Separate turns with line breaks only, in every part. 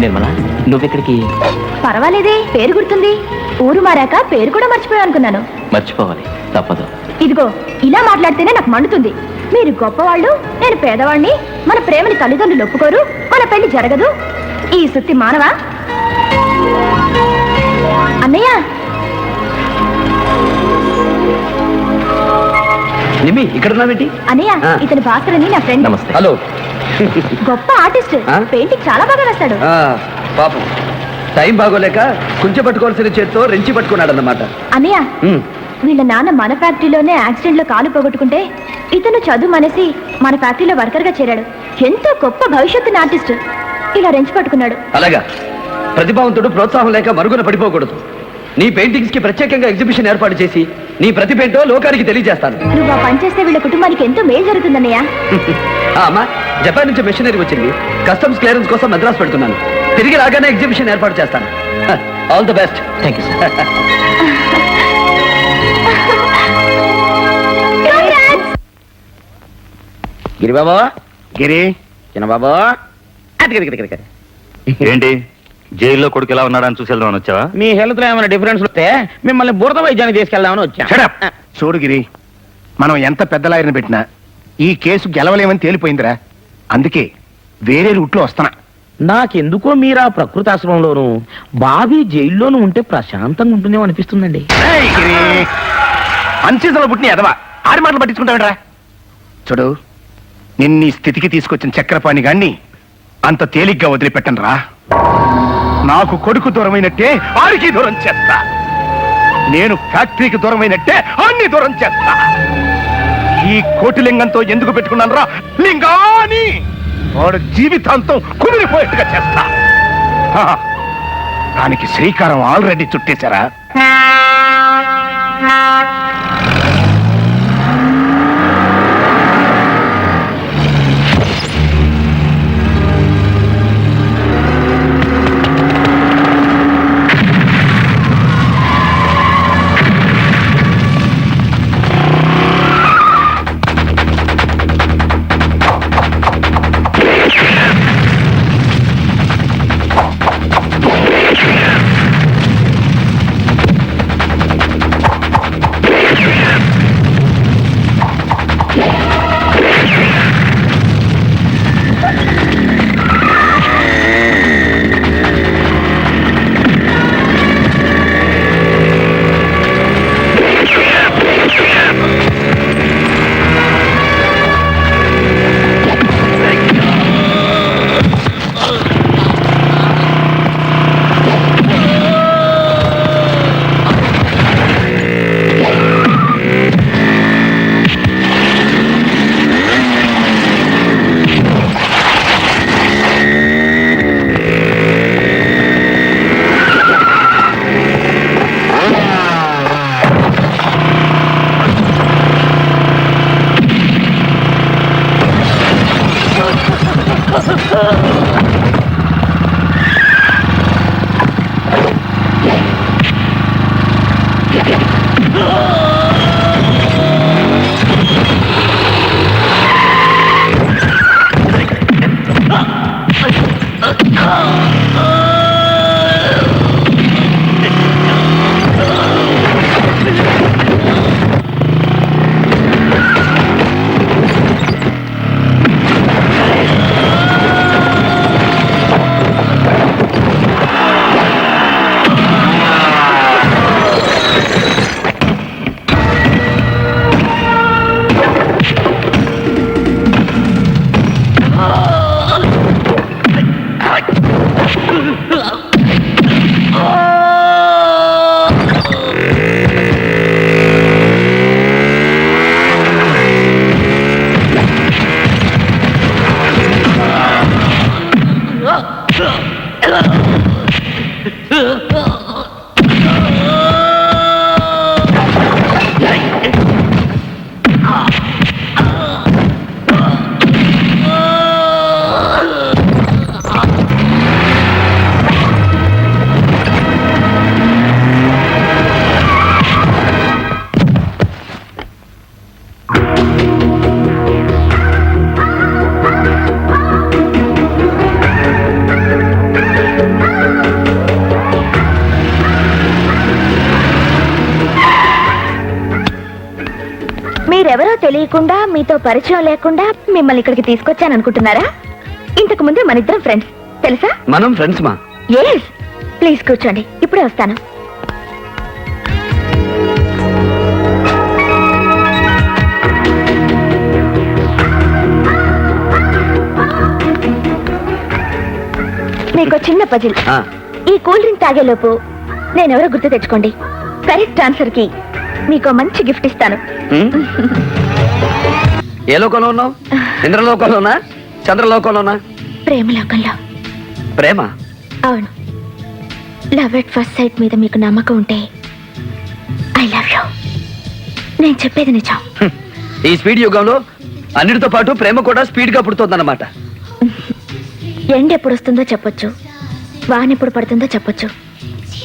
నువ్వెక్కడికి?
పర్వాలేదే పేరు గుర్తుంది. ఊరు మారాక పేరు కూడా మర్చిపోయా అనుకున్నాను.
మర్చిపోవాలి తప్పదు.
ఇదిగో ఇలా మాట్లాడితేనే నాకు మండుతుంది. మీరు గొప్పవాళ్ళు నేను పేదవాణ్ణి మన ప్రేమని తల్లిదండ్రులు ఒప్పుకోరు మన పెళ్ళి జరగదు. ఈ సుత్తి మానవా? అన్నయ్య!
నిమి ఇక్కడ ఉన్నావేంటి
అన్నయ్య. ఇతని భాస్కర్ అని నా ఫ్రెండ్.
నమస్తే.
హలో.
గొప్ప ఆర్టిస్ట్? పెయింటింగ్ చాలా బాగా వేస్తాడు
పాపం. టైం బాగోలేక కుంచె పట్టుకోవాల్సిన చేత్తో రెంచి పట్టుకున్నాడు అన్నమాట
అన్నయ్య వీళ్ళ నాన్న మన ఫ్యాక్టరీలోనే యాక్సిడెంట్లో కాలు పోగొట్టుకుంటే ఇతను చదువు మనేసి మన ఫ్యాక్టరీలో వర్కర్గా చేరాడు. ఎంతో గొప్ప భవిష్యత్తు ఆర్టిస్ట్. ఇలా రెంచి పట్టుకున్నాడు.
అలాగా. ప్రతిభావంతుడు ప్రోత్సాహం లేక మరుగున పడిపోకూడదు. నీ పెయింటింగ్స్కి ప్రత్యేకంగా ఎగ్జిబిషన్ ఏర్పాటు చేసి నీ ప్రతిభ ఏంటో లోకానికి తెలియజేస్తాను.
నువ్వు ఆ పని చేస్తే వీళ్ళ కుటుంబానికి ఎంతో మేలు జరుగుతుందన్నయ్య.
ఆ, అమ్మా జపాన్ నుంచి మెషినరీ వచ్చింది. కస్టమ్స్ క్లియరెన్స్ కోసం మద్రాసు పెడుతున్నాను. తిరిగి రాగానే ఎగ్జిబిషన్ ఏర్పాటు చేస్తాను. All the best.
Thank you sir
Giribabu
Giri
Chinnababu అదిగదిగదిగదిగ.
ఏంటి? జైల్లో కొడుకు ఎలా ఉన్నాడని చూసి వెళ్దామని వచ్చావా?
మీ హెల్త్లో ఏమైనా డిఫరెన్స్ వస్తే మిమ్మల్ని బురద వైద్యానికి తీసుకెళ్దామని వచ్చా.
చూడు గిరి మనం ఎంత పెద్ద లాయర్ని పెట్టినా ఈ కేసు గెలవలేమని తేలిపోయిందిరా. అందుకే వేరే రూట్లో వస్తున్నా.
నాకెందుకో మీరు ఆ ప్రకృతి ఆశ్రమంలోను బాబీ జైల్లోనూ ఉంటే ప్రశాంతంగా ఉంటుందేమో అనిపిస్తుందండి.
అన్సీజన్లో పుట్టిన ఎదవా ఆడి మాటలు పట్టించుకుంటావిడ్రా చూడు నిన్ను ఈ స్థితికి తీసుకొచ్చిన చక్రపాణి గాన్ని అంత తేలిగ్గా వదిలిపెట్టను రా నాకు కొడుకు దూరమైనట్టే వారికి దూరం చేస్తా. నేను ఫ్యాక్టరీకి దూరమైనట్టే అన్ని దూరం చేస్తా. ఈ కోటిలింగంతో ఎందుకు పెట్టుకున్నాను రా లింగాని! వాడు జీవితాంతం కుమిలిపోయేట్టుగా చేస్తా. దానికి శ్రీకారం ఆల్రెడీ చుట్టేశారా? Oh!
తెలియకుండా మీతో పరిచయం లేకుండా మిమ్మల్ని ఇక్కడికి తీసుకొచ్చాను అనుకుంటున్నారా? ఇంతకు ముందే మన ఇద్దరం ఫ్రెండ్స్ తెలుసా?
మనం ఫ్రెండ్స్ మా?
ఎస్ ప్లీజ్ కూర్చోండి. ఇప్పుడే వస్తాను. మీకు చిన్న పజిల్
ఆ,
ఈ కూల్ డ్రింక్ తాగేలోపు నేనెవరో గుర్తు తెచ్చుకోండి. కరెక్ట్ ఆన్సర్కి మీకు మంచి గిఫ్ట్ ఇస్తాను.
ఏ లోకంలో ఉన్నావు? ఇంద్రలోకంలోనా? చంద్రలోకంలోనా?
ప్రేమ లోకంలో
ప్రేమ?
అవును. లవ్ ఎట్ ఫస్ట్ సైట్ మీద మీకు నమ్మకం ఉంటే ఐ లవ్ యూ నేను చెప్పేది నిజం.
ఈ స్పీడ్ యుగంలో అన్నిటితో పాటు ప్రేమ కూడా స్పీడ్గా పుడుతోందన్నమాట.
ఎండ ఎప్పుడు వస్తుందో చెప్పొచ్చు. వాన ఎప్పుడు పడుతుందో చెప్పొచ్చు.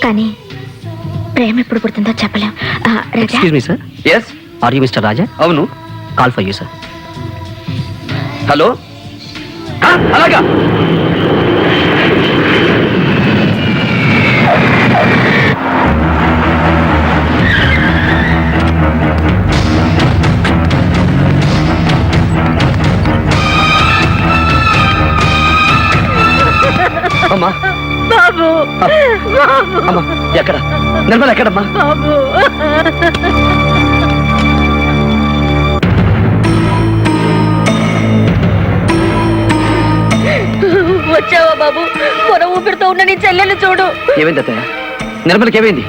కానీ ప్రేమ ఎప్పుడు పుడుతుందో చెప్పలేం. Raja.
Sir
yes
are you mister Raja
అవును.
Call for you sir
hello? అలాగా. అమ్మా.
బాబు.
అమ్మా ఎక్కడ? నిర్మల ఎక్కడమ్మా?
బాబు. వచ్చావా బాబు? పొర ఊపిరితో ఉన్న నీ చెల్లెలు చూడు.
ఏమైంది అత్తయ్య? నిర్మలకి ఏమైంది?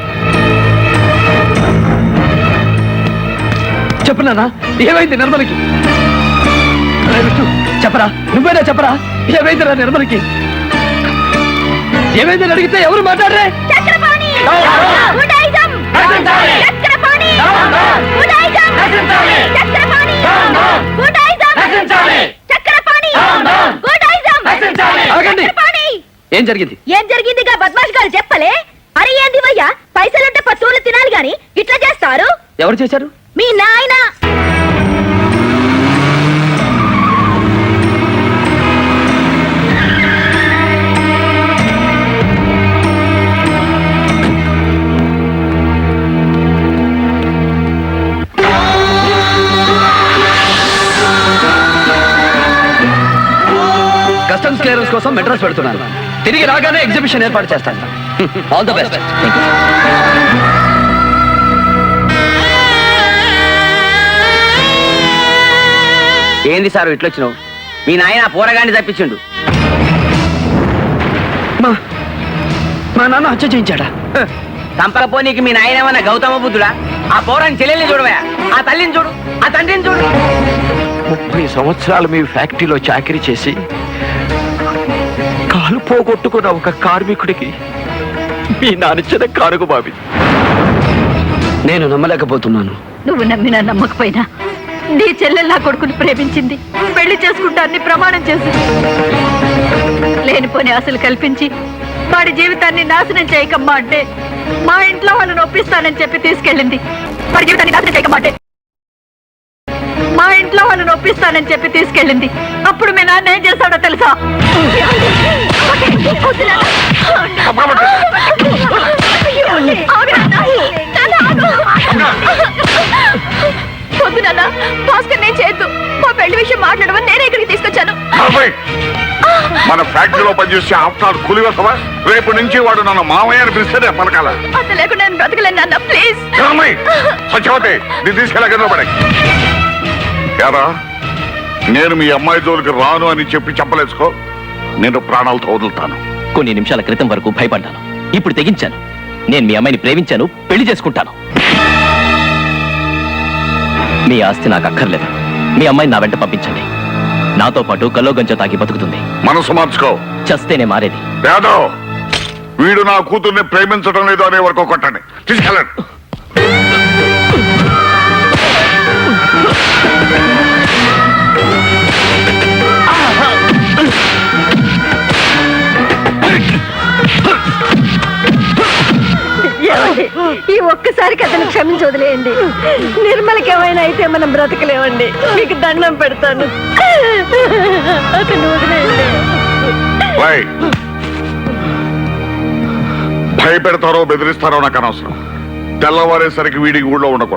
చెప్పు నాన్న ఏమైంది నిర్మలకి? చెప్పరా నువ్వేనా చెప్పరా? ఏమైంది రా నిర్మలకి? ఏమైంది అడిగితే ఎవరు మాట్లాడరే?
చక్రపాణి!
ఏం జరిగింది?
ఏం జరిగిందిగా బద్మాష్ గారు చెప్పలే? అరే ఏంది వయ్యా? పైసలుంటే పశువులు తినాలి గాని ఇట్లా చేస్తారు?
ఎవరు చేశారు?
మీ నాయన!
కస్టమ్స్ క్లియరెన్స్ కోసం మెడ్రాస్ పెడుతున్నాను. తిరిగి రాగానే ఎగ్జిబిషన్ ఏర్పాటు చేస్తాను. ఆల్ ద బెస్ట్
ఏంది సార్ ఇట్లొచ్చినావు? మీ నాయన పోరగాన్ని తప్పించిండు.
మా మా నాన్న హత్య చేయించాడా?
చంపకపోనీకి మీ నాయన ఏమన్నా గౌతమ బుద్ధుడా? ఆ పోరాని చెల్లెల్ని చూడవా ఆ తల్లిని చూడు ఆ తండ్రిని చూడు.
ముప్పై సంవత్సరాలు మీ ఫ్యాక్టరీలో చాకరీ చేసి కాలు పోగొట్టుకున్న ఒక కార్మికుడికి మీ నానిచ్చిన కానుక బాబి
నేను నమ్మలేకపోతున్నాను.
నువ్వు నమ్మినా నమ్మకపోయినా నీ చెల్లెలు నా కొడుకుని ప్రేమించింది. పెళ్ళి చేసుకుంటాన్ని ప్రమాణం చేసింది. లేనిపోని ఆశలు కల్పించి వాడి జీవితాన్ని నాశనం చేయకమ్మా అంటే మా ఇంట్లో వాళ్ళని ఒప్పిస్తానని చెప్పి తీసుకెళ్ళింది. వాడి జీవితాన్ని నాశనం చేయకమ్మా అంటే ఇంట్లో వాళ్ళని ఒప్పిస్తానని చెప్పి తీసుకెళ్ళింది. అప్పుడు మీ నాన్న ఏం చేస్తాడో తెలుసా?
వద్దు నాన్న. భాస్కర్ నేను చేయొద్దు. మా పెళ్ళి విషయం మాట్లాడమని నేనే ఇక్కడికి తీసుకొచ్చాను.
మన ఫ్యాక్టరీలో పనిచేసే ఆఫ్టర్ కూలి వస్తావా రేపు నుంచి వాడు నన్ను మామయ్య అని పిలిస్తేనే పలకాల.
అంత లేకుండా నేను బ్రతకలేను నాన్న. ప్లీజ్?
సత్యవతి నేను తీసుకెళ్ళా యారా నేను మీ అమ్మాయి జోలికి రాను అని చెప్పి చెప్పలేసుకో. నేను ప్రాణాలతో వదులుతాను.
కొన్ని నిమిషాల క్రితం వరకు భయపడ్డాను. ఇప్పుడు తెగించాను. నేను మీ అమ్మాయిని ప్రేమించాను పెళ్ళి చేసుకుంటాను. మీ ఆస్తి నాకు అక్కర్లేదు. మీ అమ్మాయిని నా వెంట పంపించండి. నాతో పాటు కల్లో గంజ తాగి బతుకుతుంది.
మనసు మార్చుకో.
చస్తేనే మారేది.
వీడు నా కూతుర్ని ప్రేమించడం లేదు అనే వరకు కొట్టండి. తీసుకెళ్ళండి.
ఈ ఒక్కసారికి అతను క్షమించి వదిలేయండి. నిర్మలకి ఏమైనా అయితే మనం బ్రతకలేమండి. మీకు దండం పెడతాను. అతను వదిలేయండి.
వై. భయపెడతారో బెదిరిస్తారో నాకు అనవసరం. తెల్లవారేసరికి వీడికి ఊళ్ళో ఉండకూడదు.